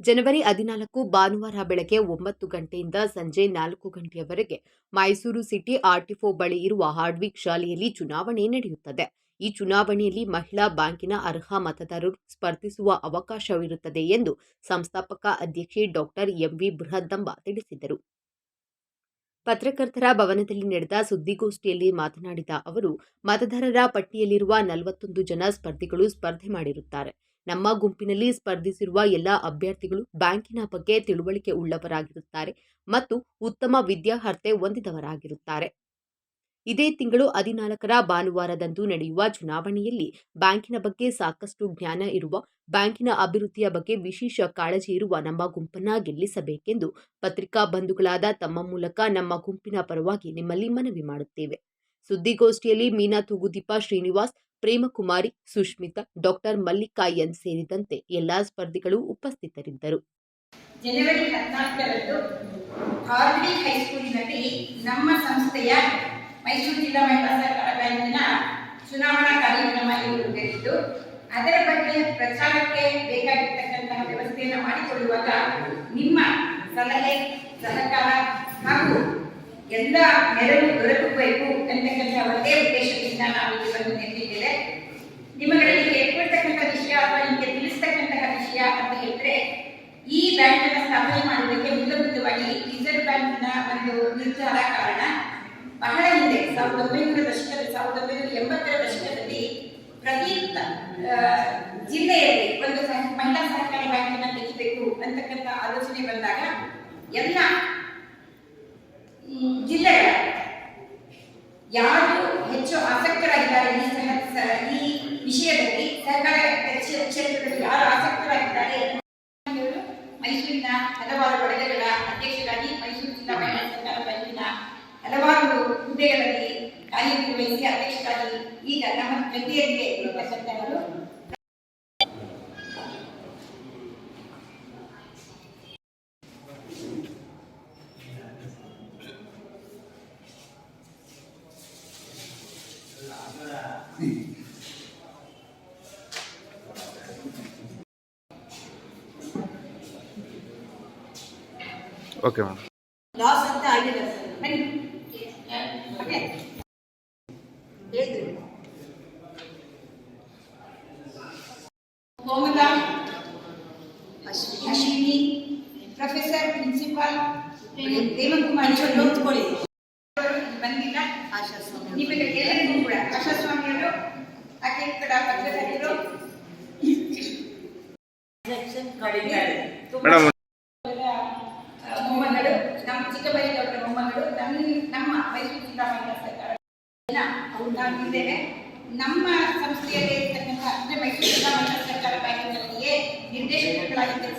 ಜನವರಿ ಹದಿನಾಲ್ಕು ಭಾನುವಾರ ಬೆಳಗ್ಗೆ ಒಂಬತ್ತು ಗಂಟೆಯಿಂದ ಸಂಜೆ ನಾಲ್ಕು ಗಂಟೆಯವರೆಗೆ ಮೈಸೂರು ಸಿಟಿ ಆರ್ಟಿಫೋ ಬಳಿ ಇರುವ ಹಾರ್ಡ್ವಿಕ್ ಶಾಲೆಯಲ್ಲಿ ಚುನಾವಣೆ ನಡೆಯುತ್ತದೆ. ಈ ಚುನಾವಣೆಯಲ್ಲಿ ಮಹಿಳಾ ಬ್ಯಾಂಕಿನ ಅರ್ಹ ಮತದಾರರು ಸ್ಪರ್ಧಿಸುವ ಅವಕಾಶವಿರುತ್ತದೆ ಎಂದು ಸಂಸ್ಥಾಪಕ ಅಧ್ಯಕ್ಷೆ ಡಾಕ್ಟರ್ ಎಂವಿ ಬೃಹದಂಬ ತಿಳಿಸಿದರು. ಪತ್ರಕರ್ತರ ಭವನದಲ್ಲಿ ನಡೆದ ಸುದ್ದಿಗೋಷ್ಠಿಯಲ್ಲಿ ಮಾತನಾಡಿದ ಅವರು, ಮತದಾರರ ಪಟ್ಟಿಯಲ್ಲಿರುವ ನಲವತ್ತೊಂದು ಜನ ಸ್ಪರ್ಧಿಗಳು ಸ್ಪರ್ಧೆ ಮಾಡಿರುತ್ತಾರೆ. ನಮ್ಮ ಗುಂಪಿನಲ್ಲಿ ಸ್ಪರ್ಧಿಸಿರುವ ಎಲ್ಲ ಅಭ್ಯರ್ಥಿಗಳು ಬ್ಯಾಂಕಿನ ಬಗ್ಗೆ ತಿಳುವಳಿಕೆ ಉಳ್ಳವರಾಗಿರುತ್ತಾರೆ ಮತ್ತು ಉತ್ತಮ ವಿದ್ಯಾರ್ಹತೆ ಹೊಂದಿದವರಾಗಿರುತ್ತಾರೆ. ಇದೇ ತಿಂಗಳು ಹದಿನಾಲ್ಕರ ಭಾನುವಾರದಂದು ನಡೆಯುವ ಚುನಾವಣೆಯಲ್ಲಿ ಬ್ಯಾಂಕಿನ ಬಗ್ಗೆ ಸಾಕಷ್ಟು ಜ್ಞಾನ ಇರುವ, ಬ್ಯಾಂಕಿನ ಅಭಿವೃದ್ಧಿಯ ಬಗ್ಗೆ ವಿಶೇಷ ಕಾಳಜಿ ಇರುವ ನಮ್ಮ ಗುಂಪನ್ನ ಗೆಲ್ಲಿಸಬೇಕೆಂದು ಪತ್ರಿಕಾ ಬಂಧುಗಳಾದ ತಮ್ಮ ಮೂಲಕ ನಮ್ಮ ಗುಂಪಿನ ಪರವಾಗಿ ನಿಮ್ಮಲ್ಲಿ ಮನವಿ ಮಾಡುತ್ತೇವೆ. ಸುದ್ದಿಗೋಷ್ಠಿಯಲ್ಲಿ ಮೀನಾ ತೂಗುದೀಪ ಶ್ರೀನಿವಾಸ್ ಪ್ರೇಮಕುಮಾರಿ ಸುಷ್ಮಿತಾ ಡಾಕ್ಟರ್ ಮಲ್ಲಿಕಾಯನ್ ಸೇರಿದಂತೆ ಎಲ್ಲಾ ಸ್ಪರ್ಧಿಗಳು ಉಪಸ್ಥಿತರಿದ್ದರು. ಜನವರಿ ಹದಿನಾಲ್ಕರಂದು ಆರ್ಡಿ ಹೈಸ್ಕೂಲಿನಲ್ಲಿ ನಮ್ಮ ಸಂಸ್ಥೆಯ ಮೈಸೂರು ಜಿಲ್ಲಾ ಮಹಿಳಾ ಸಹಕಾರ ಬ್ಯಾಂಕಿನ ಚುನಾವಣಾ ಕಾರ್ಯಕ್ರಮ ಇರುತ್ತಿದ್ದು ಅದರ ಬಗ್ಗೆ ಪ್ರಚಾರಕ್ಕೆ ಬೇಕಾಗಿರ್ತಕ್ಕಂತಹ ವ್ಯವಸ್ಥೆಯನ್ನು ಮಾಡಿಕೊಳ್ಳುವಾಗ ನಿಮ್ಮ ಸಲಹೆ, ಸಹಕಾರ ಹಾಗೂ ಎಲ್ಲ ನೆರವು ದೊರಕಬೇಕು ಅಂತಕ್ಕಂಥ ಒಂದೇ ಉದ್ದೇಶದಿಂದ ನಾವು ಇಲ್ಲಿ ಬಂದು ನಿಂತಿದ್ದೇವೆ. ನಿಮ್ಮಗಳಲ್ಲಿ ಹೇಳ್ಕೊಳ್ತಕ್ಕಂಥ ವಿಷಯ ಅಥವಾ ನಿಮಗೆ ತಿಳಿಸ್ತಕ್ಕಂತಹ ವಿಷಯ ಅಂತ ಹೇಳಿದ್ರೆ, ಈ ಬ್ಯಾಂಕನ್ನ ಸ್ಥಾಪನೆ ಮಾಡುವುದಕ್ಕೆ ಮೂಲಭೂತವಾಗಿ ರಿಸರ್ವ್ನ ಒಂದು ನಿರ್ಧಾರ ಕಾರಣ ಬಹಳ ಹಿಂದೆ, ಸಾವಿರದ ಒಂಬೈನೂರ ದಶಕದಲ್ಲಿ ಸಾವಿರದ ಒಂಬೈನೂರ ಎಂಬತ್ತರ ದಶಕದಲ್ಲಿ ಪ್ರತಿ ಜಿಲ್ಲೆಯಲ್ಲಿ ಒಂದು ಮಹಿಳಾ ಸಹಕಾರಿ ಬ್ಯಾಂಕನ್ನ ತೆಗಿಬೇಕು ಅಂತಕ್ಕಂಥ ಆಲೋಚನೆ ಬಂದಾಗ ಎಲ್ಲ ಜಿಲ್ಲೆಗಳ ಯಾರು ಹೆಚ್ಚು ಆಸಕ್ತರಾಗಿದ್ದಾರೆ ಈ ಸಹ ಈ ವಿಷಯದಲ್ಲಿ ಸಹಕಾರ ಕ್ಷೇ- ಕ್ಷೇತ್ರದಲ್ಲಿ ಯಾರು ಆಸಕ್ತರಾಗಿದ್ದಾರೆ ಮೈಸೂರಿನ ಹಲವಾರು ವಲಯಗಳ ಅಧ್ಯಕ್ಷರಾಗಿ ಮೈಸೂರು ಜಿಲ್ಲಾ ಮಹಿಳಾ ಸಂಘದ ಮೈಸೂರಿನ ಹಲವಾರು ಹುದ್ದೆಗಳಲ್ಲಿ ಕಾರ್ಯನಿರ್ವಹಿಸಿ ಅಧ್ಯಕ್ಷರಾಗಿ ಈಗ ನಮ್ಮ ಜೊತೆಯಲ್ಲಿ ಇರತಕ್ಕಂಥವರು ಓಕೆ ಮ್ಯಾಮ್ ಲಾಸ್ ಅಂತ ಆಗಿದೆ ಬನ್ನಿ ಓಕೆ ಹೇಳಿದ್ರು ಕೋಮಲಾ ಅಶ್ವಿನಿ ಪ್ರೊಫೆಸರ್ ಪ್ರಿನ್ಸಿಪಾಲ್ ದೇವಕುಮಾರ್ ನೋಡ್ಕೊಳ್ಳಿ ಬಂದಿಲ್ಲ ನಿಮಗೆ ಎಲ್ಲರಿಗೂ ಕೂಡ ಆಶಾಸ್ವಾಮಿಯವರು ಆಕೆ ಮೇಡಮ್ ಮೊಮ್ಮಗಳು, ನಮ್ಮ ಚಿಕ್ಕಬೈಗೌಡರ ಮೊಮ್ಮಗಳು ನಮ್ಮ ನಮ್ಮ ಮೈಸೂರು ಮಹಿಳಾ ಸರ್ಕಾರ. ನಾವು ಇದ್ದೇವೆ ನಮ್ಮ ಸಂಸ್ಥೆಯಲ್ಲಿ ಇರ್ತಕ್ಕಂಥ ಮೈಸೂರು ಮಹಿಳಾ ಸರ್ಕಾರ ಬ್ಯಾಂಕಿನಲ್ಲಿಯೇ ನಿರ್ದೇಶಕರಾಗಿರ್ತಕ್ಕಂಥ